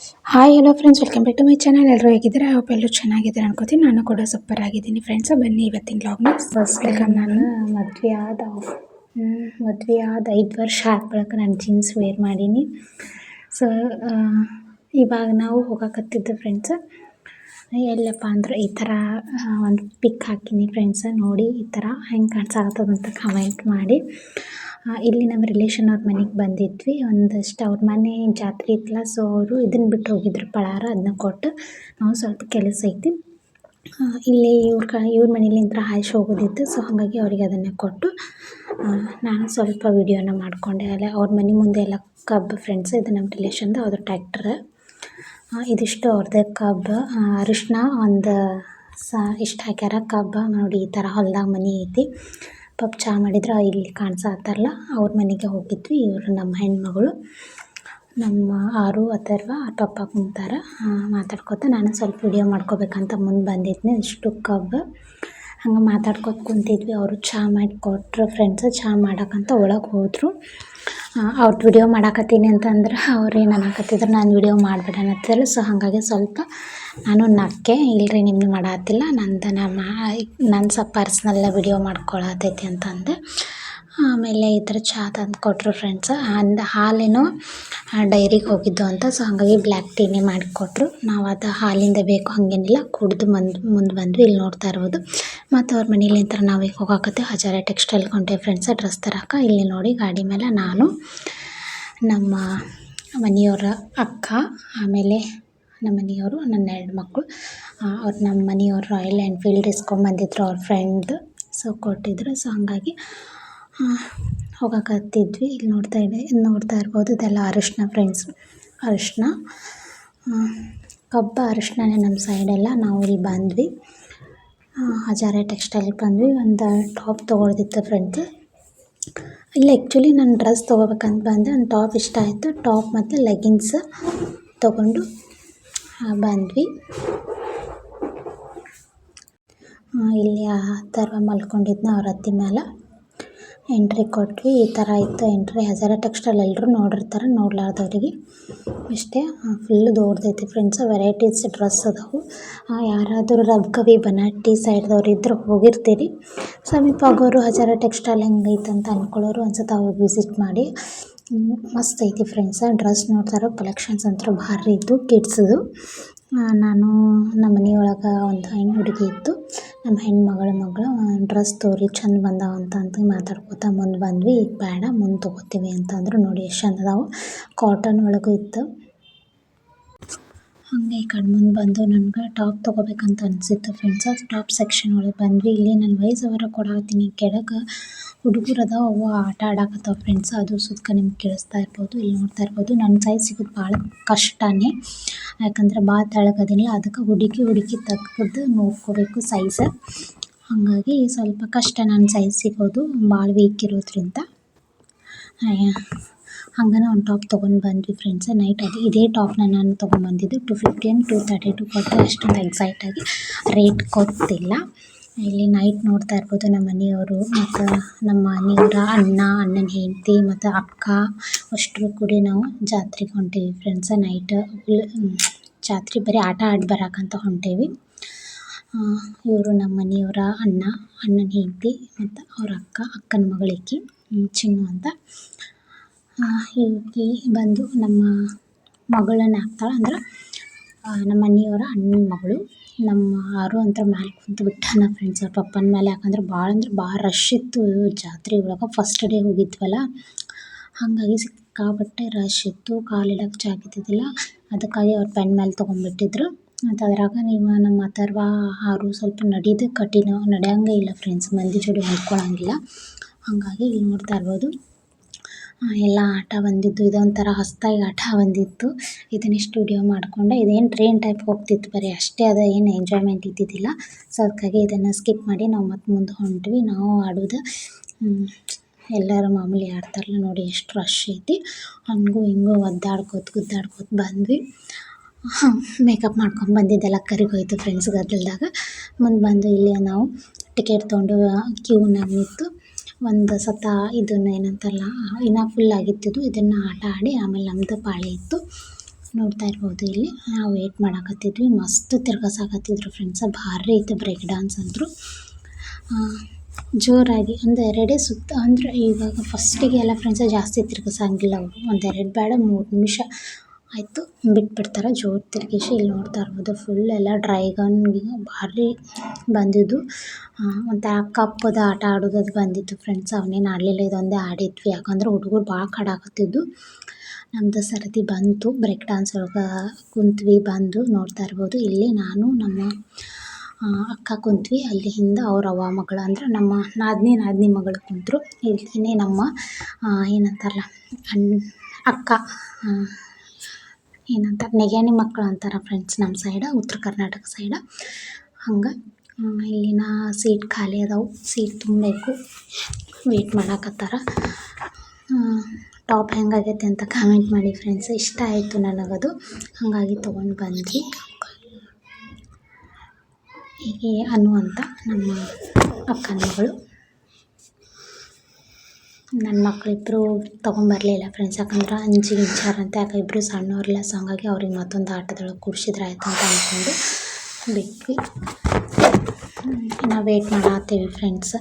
Hi hello friends welcome back to my channel ಎಲ್ಲರೂ ಹೇಗಿದ್ದಾರೆ? Hope ಎಲ್ಲರೂ ಚೆನ್ನಾಗಿದ್ದಾರೆ ಅನ್ಕೋತೀನಿ. ನಾನು ಕೂಡ ಸೂಪರ್ ಆಗಿದ್ದೀನಿ ಫ್ರೆಂಡ್ಸ್ ಬನ್ನಿ ಇವತ್ತಿನ ವ್ಲಾಗ್ನ ಫಸ್ಟ್ ವೆಲ್ಕಮ್ ನಾನು. ಮದುವೆ ಆದ ಮದುವೆ ಆದ ಐದು ವರ್ಷ ಆದ ಬಳಿಕ ನಾನು ಜೀನ್ಸ್ ವೇರ್ ಮಾಡೀನಿ. ಸೊ ಇವಾಗ ನಾವು ಹೋಗಕತ್ತಿದ್ದು ಫ್ರೆಂಡ್ಸ್ ಎಲ್ಲಪ್ಪ ಅಂದ್ರೆ ಈ ಥರ ಒಂದು ಪಿಕ್ ಹಾಕಿನಿ ಫ್ರೆಂಡ್ಸ್ ನೋಡಿ ಈ ಥರ ಹೆಂಗೆ ಕಾಣಿಸಾಕತ್ತದಂತ ಕಮೆಂಟ್ ಮಾಡಿ. ಇಲ್ಲಿ ನಮ್ಮ ರಿಲೇಶನ್ ಅವ್ರ ಮನೆಗೆ ಬಂದಿದ್ವಿ. ಒಂದಷ್ಟು ಅವ್ರ ಮನೆ ಜಾತ್ರೆ ಇತ್ತಲ್ಲ ಸೊ ಅವರು ಇದನ್ನ ಬಿಟ್ಟು ಹೋಗಿದ್ರು ಪಳಾರ ಅದನ್ನ ಕೊಟ್ಟು ನಾವು ಸ್ವಲ್ಪ ಕೆಲಸ ಐತಿ. ಇಲ್ಲಿ ಇವ್ರ ಕ, ಇವ್ರ ಮನೇಲಿಂದ ಹಾಯ್ಸಿ ಹೋಗೋದಿತ್ತು ಸೊ ಹಾಗಾಗಿ ಅವರಿಗೆ ಅದನ್ನು ಕೊಟ್ಟು ನಾನು ಸ್ವಲ್ಪ ವಿಡಿಯೋನ ಮಾಡಿಕೊಂಡೆ. ಅಲ್ಲ, ಅವ್ರ ಮನೆ ಮುಂದೆ ಎಲ್ಲ ಕಬ್ಬು ಫ್ರೆಂಡ್ಸ್ ಇದು ನಮ್ಮ ರಿಲೇಷನ್ದು ಅದು ಟ್ಯಾಕ್ಟ್ರ್ ಇದಿಷ್ಟು ಅವ್ರದ್ದೇ ಕಬ್ಬು ಅರಿಶಿನ ಒಂದು, ಸ, ಇಷ್ಟು ಹಾಕ್ಯಾರ ಕಬ್ಬು ನೋಡಿ, ಈ ಥರ ಹೊಲ್ದಾಗ ಮನೆ ಐತಿ. ಪಾಪ ಚಾ ಮಾಡಿದ್ರೆ ಇಲ್ಲಿ ಕಾಣಿಸತ್ತಾರಲ್ಲ ಅವ್ರ ಮನೆಗೆ ಹೋಗಿದ್ವಿ. ಇವರು ನಮ್ಮ ಹೆಣ್ಮಗಳು. ನಮ್ಮ ಆರು, ಅಥರ್ವ, ಪಪ್ಪ ಕುಂತಾರ ಮಾತಾಡ್ಕೊತ ನಾನು ಸ್ವಲ್ಪ ವಿಡಿಯೋ ಮಾಡ್ಕೋಬೇಕಂತ ಮುಂದೆ ಬಂದಿದ್ನಿ. ಇಷ್ಟು ಕಬ್ಬು. ಹಂಗೆ ಮಾತಾಡ್ಕೊತ ಕುಂತಿದ್ವಿ. ಅವರು ಚಹಾ ಮಾಡಿ ಕೊಟ್ಟರು ಫ್ರೆಂಡ್ಸ್ ಚಹಾ ಮಾಡಕ್ಕಂತ ಒಳಗೆ ಹೋದರು. ಅವ್ರದ್ದು ವಿಡಿಯೋ ಮಾಡಾಕತ್ತೀನಿ ಅಂತಂದ್ರೆ ಅವ್ರು ಏನು ಅನ್ನಕತ್ತಿದ್ರು, ನಾನು ವಿಡಿಯೋ ಮಾಡಬೇಡ ಅನ್ನತ್ತಿದ್ರು ಸೊ ಹಾಗಾಗಿ ಸ್ವಲ್ಪ ನಾನು ನಕ್ಕೆ ಇಲ್ಲರಿ ನಿಮ್ದು ಮಾಡತ್ತಿಲ್ಲ ನಂದು ನಮ್ಮ ನನ್ನ ಸ್ವಲ್ಪ ಪರ್ಸ್ನಲ್ ವಿಡಿಯೋ ಮಾಡ್ಕೊಳತೈತಿ ಅಂತಂದೆ. ಆಮೇಲೆ ಈ ಥರ ಚಹಾ ತಂದು ಕೊಟ್ಟರು ಫ್ರೆಂಡ್ಸ್ ಅಂದ ಹಾಲೇನೋ ಡೈರಿಗೆ ಹೋಗಿದ್ದು ಅಂತ. ಸೊ ಹಾಗಾಗಿ ಬ್ಲ್ಯಾಕ್ ಟೀನೇ ಮಾಡಿಕೊಟ್ರು. ನಾವು ಅದು ಹಾಲಿಂದ ಬೇಕು ಹಾಗೇನಿಲ್ಲ. ಕುಡಿದು ಬಂದು ಮುಂದೆ ಬಂದು ಇಲ್ಲಿ ನೋಡ್ತಾ ಇರ್ಬೋದು. ಮತ್ತು ಅವ್ರ ಮನೇಲಿಂದ ನಾವು ಈಗ ಹೋಗಾಕತ್ತೀವಿ. ಹಜಾರ ಟೆಕ್ಸ್ಟೈಲ್ಗೆ ಕೊಂಡೆ ಫ್ರೆಂಡ್ಸ್ ಡ್ರೆಸ್ ತರಕ. ಇಲ್ಲಿ ನೋಡಿ ಗಾಡಿ ಮೇಲೆ ನಾನು, ನಮ್ಮ ಮನೆಯವರ ಅಕ್ಕ, ಆಮೇಲೆ ನಮ್ಮ ಮನೆಯವರು ನನ್ನ ಎರಡು ಮಕ್ಕಳು ಅವ್ರು ನಮ್ಮ ಮನೆಯವರು ರಾಯಲ್ ಎನ್ಫೀಲ್ಡ್ ಇಸ್ಕೊಂಬಂದಿದ್ರು ಅವ್ರ ಫ್ರೆಂಡ್ ಸೊ ಕೊಟ್ಟಿದ್ರು. ಸೊ ಹಂಗಾಗಿ ಹೋಗಕತ್ತಿದ್ವಿ. ಇಲ್ಲಿ ನೋಡ್ತಾ ಇದೆ ನೋಡ್ತಾ ಇರ್ಬೋದು ಇದೆಲ್ಲ ಅರಿಶಿನ ಫ್ರೆಂಡ್ಸ್ ಅರಿಶಿನ ಕಬ್ಬ ಅರಿಶಿನನೇ ನಮ್ಮ ಸೈಡೆಲ್ಲ ನಾವು ಇಲ್ಲಿ ಬಂದ್ವಿ. ಹಜಾರೆ ಟೆಕ್ಸ್ಟೈಲ್ಗೆ ಬಂದ್ವಿ. ಒಂದು ಟಾಪ್ ತೊಗೊಳ್ದಿತ್ತು ಫ್ರೆಂಡ್ಸ್ ಇಲ್ಲಿ ಆ್ಯಕ್ಚುಲಿ ನಾನು ಡ್ರೆಸ್ ತೊಗೋಬೇಕಂತ ಬಂದೆ. ಒಂದು ಟಾಪ್ ಇಷ್ಟ ಆಯಿತು. ಟಾಪ್ ಮತ್ತು ಲೆಗಿನ್ಸ್ ತೊಗೊಂಡು ಬಂದ್ವಿ. ಇಲ್ಲಿ ಆ ಥರ ಮಲ್ಕೊಂಡಿದ್ನ ಅವ್ರ ಹತ್ತಿ ಮೇಲೆ ಎಂಟ್ರಿ ಕೊಟ್ವಿ. ಈ ಥರ ಇತ್ತು ಎಂಟ್ರಿ ಹಜಾರ ಟೆಕ್ಸ್ಟೈಲ್ ಎಲ್ಲರೂ ನೋಡಿರ್ತಾರೆ, ನೋಡ್ಲಾರ್ದವ್ರಿಗೆ. ಇಷ್ಟೇ ಫುಲ್ ದೊಡ್ಡದೈತಿ ಫ್ರೆಂಡ್ಸ್ ವೆರೈಟೀಸ್ ಡ್ರೆಸ್ ಅದಾವು. ಯಾರಾದರೂ ರಬ್ಕವಿ ಬನಾಟಿ ಸೈಡ್ದವ್ರು ಇದ್ರೆ ಹೋಗಿರ್ತೀರಿ. ಸಮೀಪ ಆಗೋರು ಹಜಾರ ಟೆಕ್ಸ್ಟೈಲ್ ಹೆಂಗೈತೆ ಅಂತ ಅಂದ್ಕೊಳ್ಳೋರು ಅನ್ಸುತ್ತೆ ಅವಾಗ ವಿಸಿಟ್ ಮಾಡಿ. ಮಸ್ತ್ ಐತಿ ಫ್ರೆಂಡ್ಸ್ ಡ್ರೆಸ್ ನೋಡ್ತಾರೋ ಕಲೆಕ್ಷನ್ಸ್ ಅಂತೂ ಭಾರಿ ಇತ್ತು ಕಿಡ್ಸದು ನಾನು ನಮ್ಮ ಮನೆಯೊಳಗೆ ಒಂದು ಹೆಣ್ಣು ಹುಡುಗಿ ಇತ್ತು ನಮ್ಮ ಹೆಣ್ಣು ಹೆಣ್ಮಗಳ ಮಗಳು ಡ್ರೆಸ್ ತೋರಿ ಚಂದ ಬಂದಾವ ಅಂತ ಅಂತ ಮಾತಾಡ್ಕೋತ ಮುಂದೆ ಬಂದ್ವಿ. ಈಗ ಬೇಡ ಮುಂದೆ ತೊಗೋತೀವಿ ಅಂತಂದ್ರು ನೋಡಿ ಎಷ್ಟು ಚಂದ ಅದಾವು. ಕಾಟನ್ ಒಳಗೂ ಇತ್ತು. ಹಾಗೆ ಈ ಕಡೆ ಮುಂದೆ ಬಂದು ನನಗೆ ಟಾಪ್ ತಗೋಬೇಕಂತ ಅನಿಸಿತ್ತು ಫ್ರೆಂಡ್ಸ್ ಟಾಪ್ ಸೆಕ್ಷನ್ ಒಳಗೆ ಬಂದ್ವಿ. ಇಲ್ಲಿ ನನ್ನ ವಯಸ್ಸವರ ಕೊಡಾತೀನಿ ಕೆಳಗೆ ಹುಡುಗರು ಅದಾವ ಅವು ಆಟ ಆಡಾಕತ್ತಾವ ಫ್ರೆಂಡ್ಸ್ ಅದು ಸುತ್ತ ನಿಮ್ಗೆ ಕೇಳಿಸ್ತಾ ಇರ್ಬೋದು, ಇಲ್ಲಿ ನೋಡ್ತಾ ಇರ್ಬೋದು. ನನ್ನ ಸೈಜ್ ಸಿಗೋದು ಭಾಳ ಕಷ್ಟನೇ. ಯಾಕಂದ್ರೆ ಭಾಳ ತೆಳಗದಿಲ್ಲ ಅದಕ್ಕೆ ಹುಡುಕಿ ಹುಡುಕಿ ತಕ್ಕದ್ದು ನೋಡ್ಕೋಬೇಕು ಸೈಜ್ ಹಾಗಾಗಿ ಸ್ವಲ್ಪ ಕಷ್ಟ ನನ್ನ ಸೈಜ್ ಸಿಗೋದು. ಭಾಳ ವೀಕ್ ಇರೋದ್ರಿಂದ. ಹಂಗನೆ ಒಂದು ಟಾಪ್ ತೊಗೊಂಡು ಬಂದ್ವಿ ಫ್ರೆಂಡ್ಸ್ ನೈಟ್ ಅದು ಇದೇ ಟಾಪ್ನ ನಾನು ತೊಗೊಂಬಂದಿದ್ದು two fifty and two thirty two ಕೊಟ್ಟು ಅಷ್ಟೊಂದು ಎಕ್ಸೈಟಾಗಿ ರೇಟ್ ಗೊತ್ತಿಲ್ಲ ಇಲ್ಲಿ ನೈಟ್ ನೋಡ್ತಾ ಇರ್ಬೋದು ನಮ್ಮ ಮನೆಯವರು ಮತ್ತು ನಮ್ಮ ಮನೆಯವರ ಅಣ್ಣ, ಅಣ್ಣನ ಹೆಂಡತಿ ಮತ್ತು ಅಕ್ಕ ಅಷ್ಟರು ಕೂಡಿ ನಾವು ಜಾತ್ರೆಗೆ ಹೊಂಟೇವಿ ಫ್ರೆಂಡ್ಸ ನೈಟ್ ಜಾತ್ರೆ ಬರೀ ಆಟ ಆಡಿ ಬರೋಕ್ಕಂತ ಹೊಂಟೇವಿ. ಇವರು ನಮ್ಮ ಮನೆಯವರ ಅಣ್ಣ, ಅಣ್ಣನ ಹೆಂಡತಿ ಮತ್ತು ಅವ್ರ ಅಕ್ಕ, ಅಕ್ಕನ ಮಗಳಿಕೆ ಚಿನ್ನು ಅಂತ. ಈಕಿ ಬಂದು ನಮ್ಮ ಮಗಳನ್ನ ಹಾಕ್ತಾಳೆ. ಅಂದ್ರೆ ನಮ್ಮ ಮನೆಯವರ ಅಣ್ಣನ ಮಗಳು. ನಮ್ಮ ಆರು ಅಂತ ಮ್ಯಾಲೆ ಕುಂತು ಬಿಟ್ಟಾನ ಫ್ರೆಂಡ್ಸ್ ಅವ್ರ ಪಪ್ಪನ ಮೇಲೆ ಯಾಕಂದ್ರೆ ಭಾಳ ಅಂದ್ರೆ ಭಾಳ ರಶ್ ಇತ್ತು ಜಾತ್ರೆ ಒಳಗೆ. ಫಸ್ಟ್ ಡೇ ಹೋಗಿದ್ವಲ್ಲ. ಹಾಗಾಗಿ ಸಿಕ್ಕಾಪಟ್ಟೆ ರಶ್ ಇತ್ತು. ಕಾಲಿಡಕ್ಕೆ ಜಾಗ ಇದ್ದಿದ್ದಿಲ್ಲ ಅದಕ್ಕಾಗಿ ಅವ್ರ ಪೆನ್ ಮೇಲೆ ತೊಗೊಂಡ್ಬಿಟ್ಟಿದ್ರು ಮತ್ತು ಅದ್ರಾಗ ನೀವು ನಮ್ಮ ಅಥರ್ವ ಆರು ಸ್ವಲ್ಪ ನಡೀದು ಕಠಿಣ, ನಡೆಯಂಗೆ ಇಲ್ಲ ಫ್ರೆಂಡ್ಸ್ ಮಂದಿ ಜೋಡಿ ಹೊಂದ್ಕೊಳಂಗಿಲ್ಲ. ಹಾಗಾಗಿ ಇಲ್ಲಿ ನೋಡ್ತಾ ಇರ್ಬೋದು. ಎಲ್ಲ ಆಟ ಬಂದಿದ್ದು, ಇದೊಂಥರ ಹೊಸದಾಗಿ ಆಟ ಬಂದಿತ್ತು. ಇದನ್ನೇ ಸ್ಟುಡಿಯೋ ಮಾಡಿಕೊಂಡೆ. ಇದೇನು ಟ್ರೈನ್ ಟೈಪ್ ಹೋಗ್ತಿತ್ತು ಬರೀ, ಅಷ್ಟೇ ಅದ, ಏನು ಎಂಜಾಯ್ಮೆಂಟ್ ಇದ್ದಿದ್ದಿಲ್ಲ. ಸೊ ಅದಕ್ಕಾಗಿ ಇದನ್ನು ಸ್ಕಿಪ್ ಮಾಡಿ ನಾವು ಮತ್ತೆ ಮುಂದೆ ಹೊಂಟ್ವಿ. ನಾವು ಆಡೋದು ಎಲ್ಲರೂ ಮಾಮೂಲಿ ಆಡ್ತಾರಲ್ಲ ನೋಡಿ ಎಷ್ಟು ರಶ್ ಐತಿ. ಹಂಗೂ ಹಿಂಗೂ ಒದ್ದಾಡ್ಕೋತ, ಗುದ್ದಾಡ್ಕೋತ ಬಂದ್ವಿ. ಮೇಕಪ್ ಮಾಡ್ಕೊಂಡು ಬಂದಿದ್ದೆಲ್ಲ ಕರಿಗೋಯ್ತು ಫ್ರೆಂಡ್ಸ್ ಗದ್ದಲ್ದಾಗ. ಮುಂದೆ ಬಂದು ಇಲ್ಲಿ ನಾವು ಟಿಕೆಟ್ ತೊಗೊಂಡು ಕ್ಯೂನಾಗ ನಿಂತು. ಒಂದು ಸತ ಇದನ್ನು ಏನಂತಾರಲ್ಲ ಇನ್ನೂ ಫುಲ್ ಆಗಿತ್ತಿದು ಇದನ್ನು ಆಟ ಆಡಿ ಆಮೇಲೆ ನಮ್ಮದು ಪಾಳಿ ಇತ್ತು. ನೋಡ್ತಾ ಇರ್ಬೋದು ಇಲ್ಲಿ. ನಾವು ವೇಟ್ ಮಾಡಕತ್ತಿದ್ವಿ. ಮಸ್ತ್ ತಿರ್ಗಸಾಕತ್ತಿದ್ರು ಫ್ರೆಂಡ್ಸ ಭಾರಿ ಇತ್ತು ಬ್ರೇಕ್ ಡ್ಯಾನ್ಸ್ ಅಂದರು ಜೋರಾಗಿ ಒಂದು ಎರಡೇ ಸುತ್ತ, ಅಂದರೆ ಇವಾಗ ಫಸ್ಟಿಗೆ ಎಲ್ಲ ಫ್ರೆಂಡ್ಸ ಜಾಸ್ತಿ ತಿರ್ಗಿಸಂಗಿಲ್ಲ ಅವರು. ಒಂದೆರಡು ಬೇಡ, ಮೂರು ನಿಮಿಷ ಆಯಿತು. ಬಿಟ್ಬಿಡ್ತಾರೆ ಜೋರು ತಿರುಗಿಸಿ ಇಲ್ಲಿ ನೋಡ್ತಾ ಇರ್ಬೋದು. ಫುಲ್ ಎಲ್ಲ ಡ್ರೈಗನ್ಗೆ ಭಾರಿ ಬಂದಿದ್ದು. ಒಂಥರ ಕಪ್ಪದ ಆಟ ಆಡೋದು ಅದು ಬಂದಿತ್ತು ಫ್ರೆಂಡ್ಸ್ ಅವನೇನು ಆಡಲಿಲ್ಲ, ಇದೊಂದೇ ಆಡಿದ್ವಿ. ಯಾಕಂದ್ರೆ ಹುಡುಗರು ಭಾಳ ಕಾಡಾಕತ್ತಿದ್ದು ನಮ್ಮದು ಸರದಿ ಬಂತು. ಬ್ರೇಕ್ ಡ್ಯಾನ್ಸ್ ಒಳಗೆ ಕುಂತ್ವಿ, ಬಂದು ನೋಡ್ತಾ ಇರ್ಬೋದು. ಇಲ್ಲಿ ನಾನು, ನಮ್ಮ ಅಕ್ಕ ಕುಂತ್ವಿ. ಅಲ್ಲಿ ಹಿಂದೆ ಅವ್ರ ಅವ್ವ ಮಗಳು. ಅಂದ್ರೆ ನಮ್ಮ ನಾದಿನಿ ನಾದಿನಿ ಮಗಳು ಕುಂತರು. ಇಲ್ಲಿನೇ ನಮ್ಮ ಏನಂತಾರಲ್ಲ ಅಣ್ಣ ಅಕ್ಕ ಏನಂತಾರೆ? ನೆಗ್ಯಾಣಿ ಮಕ್ಕಳು ಅಂತಾರೆ ಫ್ರೆಂಡ್ಸ್ ನಮ್ಮ ಸೈಡ ಉತ್ತರ ಕರ್ನಾಟಕ ಸೈಡ ಹಂಗೆ ಇಲ್ಲಿನ ಸೀಟ್ ಖಾಲಿ ಅದಾವು. ಸೀಟ್ ತುಂಬಬೇಕು. ವೇಟ್ ಮಾಡಾಕತ್ತಾರ. ಟಾಪ್ ಹೆಂಗಾಗೈತೆ ಅಂತ ಕಾಮೆಂಟ್ ಮಾಡಿ ಫ್ರೆಂಡ್ಸ್ ಇಷ್ಟ ಆಯಿತು ನನಗದು. ಹಾಗಾಗಿ ತೊಗೊಂಡು ಬಂದ್ವಿ. ಹೀಗೆ ಅನು ಅಂತ ನಮ್ಮ ಅಕ್ಕನ ಮಗಳು ನನ್ನ ಮಕ್ಕಳಿಬ್ಬರು ತೊಗೊಂಬರ್ಲಿಲ್ಲ ಫ್ರೆಂಡ್ಸ್ ಯಾಕಂದ್ರೆ ಅಂಜಿ ಗಿಂಚಾರಂತ ಯಾಕೆ ಇಬ್ಬರು ಸಣ್ಣವ್ರಲ್ಲ ಸೊ ಹಂಗಾಗಿ ಅವ್ರಿಗೆ ಮತ್ತೊಂದು ಆಟದೊಳಗೆ ಕೂಡ್ಸಿದ್ರೆ ಆಯ್ತು ಅಂತ ಅಂದ್ಕೊಂಡು ಬಿಟ್ವಿ. ನಾವು ವೇಟ್ ಮಾಡತ್ತೀವಿ ಫ್ರೆಂಡ್ಸ್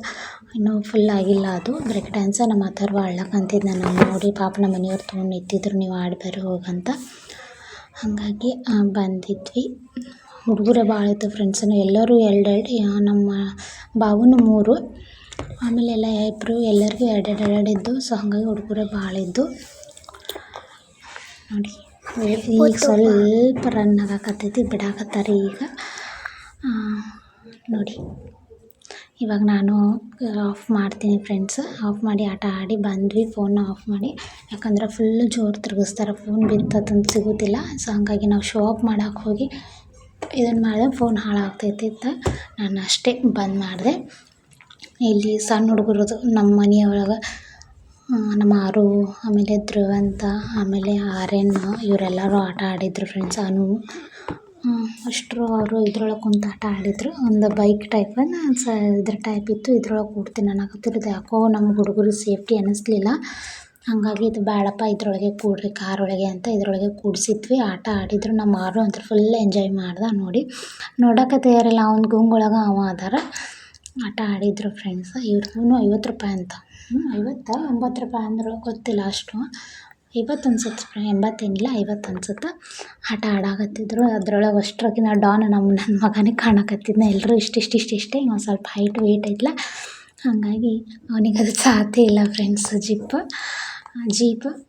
ಇನ್ನೂ ಫುಲ್ ಆಗಿಲ್ಲ ಅದು. ಬ್ರೇಕ್ ಡ್ಯಾನ್ಸ ನಮ್ಮ ಅಥರ್ವ ಅಳ್ಳಕ್ಕಂತಿದ್ದು ನಾನು ನೋಡಿ ಪಾಪ ನಮ್ಮ ಮನೆಯವ್ರು ತೊಗೊಂಡು ನಿಂತಿದ್ರು, ನೀವು ಆಡಿ ಬರ್ರಿ ಹೋಗಂತ. ಹಾಗಾಗಿ ಬಂದಿದ್ವಿ. ಹುಡುಗರೇ ಭಾಳ ಇತ್ತು ಫ್ರೆಂಡ್ಸನ್ನು ಎಲ್ಲರೂ ಎರಡೆರಡು ನಮ್ಮ ಬಾವುನು ಮೂರು. ಆಮೇಲೆ ಎಲ್ಲ ಇಬ್ಬರು ಎಲ್ಲರಿಗೂ ಎರಡೆರಡು ಎರಡು ಇದ್ದು ಸೊ ಹಾಗಾಗಿ ಹುಡುಗರೇ ಭಾಳ ಇದ್ದು ನೋಡಿ, ಈಗ ಸ್ವಲ್ಪ ರನ್ ಆಗಾಕತ್ತೈತಿ, ಬಿಡಾಕತ್ತಾರೆ ಈಗ. ನೋಡಿ, ಇವಾಗ ನಾನು ಆಫ್ ಮಾಡ್ತೀನಿ ಫ್ರೆಂಡ್ಸ್ ಆಫ್ ಮಾಡಿ, ಆಟ ಆಡಿ ಬಂದ್ವಿ ಫೋನ್ನ ಆಫ್ ಮಾಡಿ. ಯಾಕಂದ್ರೆ ಫುಲ್ಲು ಜೋರು ತಿರುಗಿಸ್ತಾರೆ ಫೋನ್ ಬಿತ್ತಂತ ಸಿಗೋದಿಲ್ಲ. ಸೊ ಹಾಗಾಗಿ ನಾವು ಶೋ ಆಫ್ ಮಾಡೋಕೆ ಹೋಗಿ ಇದನ್ನು ಮಾಡಿದೆ ಫೋನ್ ಹಾಳಾಗ್ತೈತಿ ಅಂತ ನಾನು ಅಷ್ಟೇ ಬಂದ್ ಮಾಡಿದೆ. ಇಲ್ಲಿ ಸಣ್ಣ ಹುಡುಗರದು ನಮ್ಮ ಮನೆಯೊಳಗೆ ನಮ್ಮ ಆರು, ಆಮೇಲೆ ಧ್ರುವಂತ ಆಮೇಲೆ ಆರ್ಯನ್ ಇವರೆಲ್ಲರೂ ಆಟ ಆಡಿದ್ರು ಫ್ರೆಂಡ್ಸ್ ಅನು. ಅಷ್ಟರು ಅವರು ಇದ್ರೊಳಗೆ ಕುಂತು ಆಟ ಆಡಿದ್ರು. ಒಂದು ಬೈಕ್ ಟೈಪ್ ಸ, ಇದ್ರ ಟೈಪ್ ಇತ್ತು. ಇದ್ರೊಳಗೆ ಕೂಡ್ತೀನಿ ಅನ್ನಕತ್ತಿರೋದು ಯಾಕೋ ನಮ್ಮ ಹುಡುಗರು ಸೇಫ್ಟಿ ಅನ್ನಿಸ್ಲಿಲ್ಲ. ಹಾಗಾಗಿ ಇದು ಬೇಡಪ್ಪ ಇದ್ರೊಳಗೆ ಕೂಡ್ರಿ ಕಾರ್ ಒಳಗೆ ಅಂತ ಇದ್ರೊಳಗೆ ಕೂಡಿಸಿದ್ವಿ. ಆಟ ಆಡಿದ್ರು. ನಮ್ಮ ಆರು ಅಂತ ಫುಲ್ ಎಂಜಾಯ್ ಮಾಡ್ದೆ ನೋಡಿ. ನೋಡೋಕೆ ತಯಾರಿಲ್ಲ. ಅವ್ನ ಗುಂಗೊಳಗೆ ಅವ ಅದಾರ. ಆಟ ಆಡಿದ್ರು ಫ್ರೆಂಡ್ಸ್ ಇವ್ರಿಗೂ ಐವತ್ತು ರೂಪಾಯಿ ಅಂತ. ಐವತ್ತಾ ಎಂಬತ್ತು ರೂಪಾಯಿ ಅಂದ್ರೊಳಗೆ ಗೊತ್ತಿಲ್ಲ ಅಷ್ಟು. ಐವತ್ತು ಅನ್ಸುತ್ತೆ ಎಂಬತ್ತೇನಿಲ್ಲ, ಐವತ್ತು ಅನ್ಸುತ್ತೆ. ಆಟ ಆಡಾಕತ್ತಿದ್ರು. ಅದ್ರೊಳಗೆ ನಾ ಡಾನ್ ನಮ್ಮ ನನ್ನ ಮಗನೇ ಕಾಣಕತ್ತಿದ್ನ. ಎಲ್ಲರೂ ಇಷ್ಟಿಷ್ಟು ಇವ ಸ್ವಲ್ಪ ಹೈಟ್ ವೆಯ್ಟ್ ಐತಲ್ಲ ಹಾಗಾಗಿ ಅವನಿಗೆ ಅದು ಸಾಧ್ಯ ಇಲ್ಲ ಫ್ರೆಂಡ್ಸ್ ಜಿಪ್ ಜೀಪ್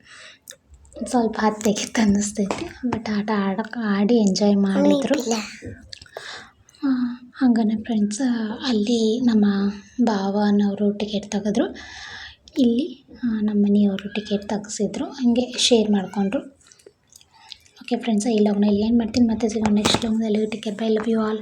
ಸ್ವಲ್ಪ ಹತ್ತಿಗಿತ್ತು ಅನ್ನಿಸ್ತೈತಿ. ಬಟ್ ಆಟ ಆಡಕ್ಕೆ ಆಡಿ ಎಂಜಾಯ್ ಮಾಡಿದ್ರು. ಹಂಗನೆ ಫ್ರೆಂಡ್ಸ್ ಅಲ್ಲಿ ನಮ್ಮ ಭಾವನವರು ಟಿಕೆಟ್ ತೆಗೆದ್ರು. ಇಲ್ಲಿ ನಮ್ಮ ಮನೆಯವರು ಟಿಕೆಟ್ ತೆಗ್ಸಿದ್ರು. ಹಂಗೆ ಶೇರ್ ಮಾಡಿಕೊಂಡ್ರು. ಓಕೆ ಫ್ರೆಂಡ್ಸ್ ಈ ಲಾಗ್ನ ಇಲ್ಲಿ ಏನು ಮಾಡ್ತೀನಿ? ಮತ್ತೆ ಸಿಗೋಣ. Next ಲಾಗ್ನಲ್ಲಿ ticket bye love you all